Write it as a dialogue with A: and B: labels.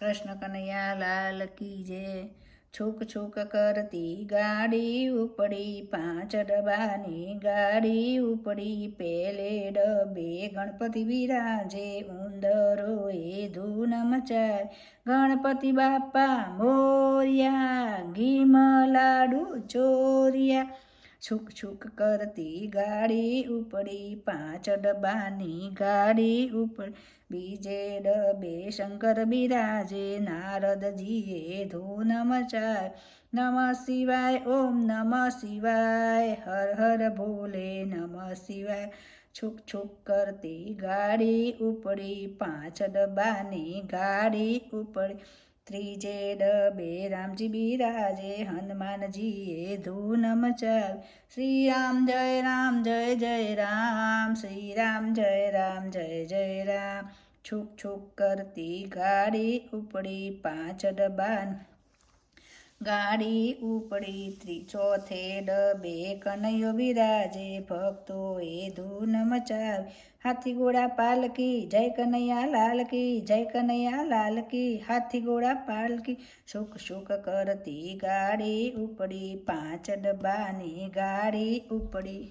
A: કૃષ્ણ કનૈયા લાલ કી જય છૂક છૂક કરતી ગાડી ઉપડી, પાંચ ડબ્બાની ગાડી ઉપડી, પેલે ડબ્બે ગણપતિ વિરાજે ઉંદરો એ ધૂન મચાય. ગણપતિ બાપા મોર્યા ઘીમ લાડુ ચોર્યા. છૂક છુક કરતી ગાડી ઉપડી પાંચ ડબ્બાની ગાડી ઉપર. બીજે ડબે શંકર બિરાજે, નારદજીએ ધૂન મચાય. નમ શિવાય, ઓમ નમ શિવાય, હર હર ભોલે નમ શિવાય. છુક છુક કરતી ગાડી ઉપડી પાંચ ડબ્બાની ગાડી ઉપડી ત્રીજે ડબે રામજી બિરાજે, હનુમાનજીએ ધૂન મચાવ શ્રી રામ જય રામ, જય જય રામ. શ્રી રામ જય રામ, જય જય રામ. છુક છુક કરતી ગાડી ઉપડી પાંચ ડબ્બા ગાડી ઉપડી ત્રી ચોથે ડબે કનૈયો બિરાજે ભક્તો એ ધૂન મચાવ. હાથી ઘોડા પાલકી જય કનૈયા લાલકી જય કનૈયા લાલકી હાથી ઘોડા પાલકી સુખ સુખ કરતી ગાડી ઉપડી. પાંચ ડબ્બાની ગાડી ઉપડી.